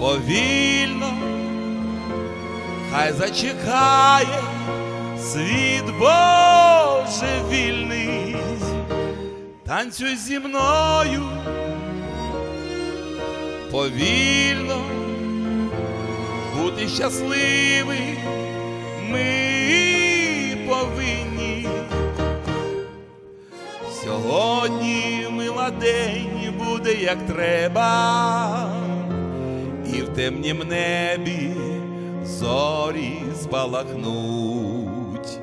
повільно, хай зачекає світ Боже вільний, танцюй зі мною. Повільно, бути щасливий ми повинні. Сьогодні мила день буде як треба, темнім небі зорі спалахнуть,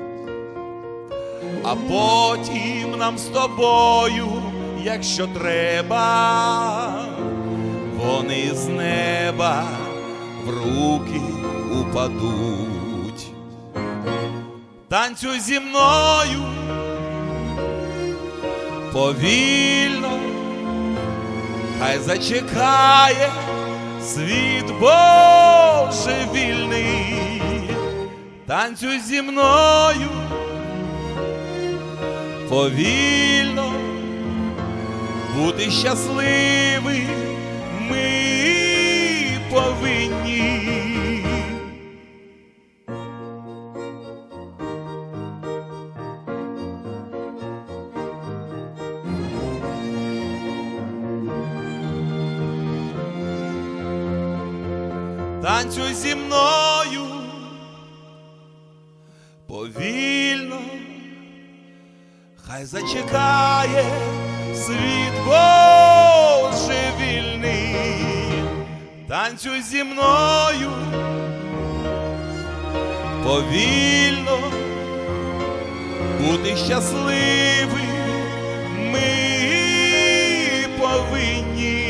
а потім нам з тобою, якщо треба, вони з неба в руки упадуть. Танцюй зі мною повільно, хай зачекає світ Боже вільний, танцюй зі мною. Повільно, бути щасливий ми танцюй зі мною. Повільно, хай зачекає світ божевільний, танцюй зі мною. Повільно, бути щасливий ми повинні.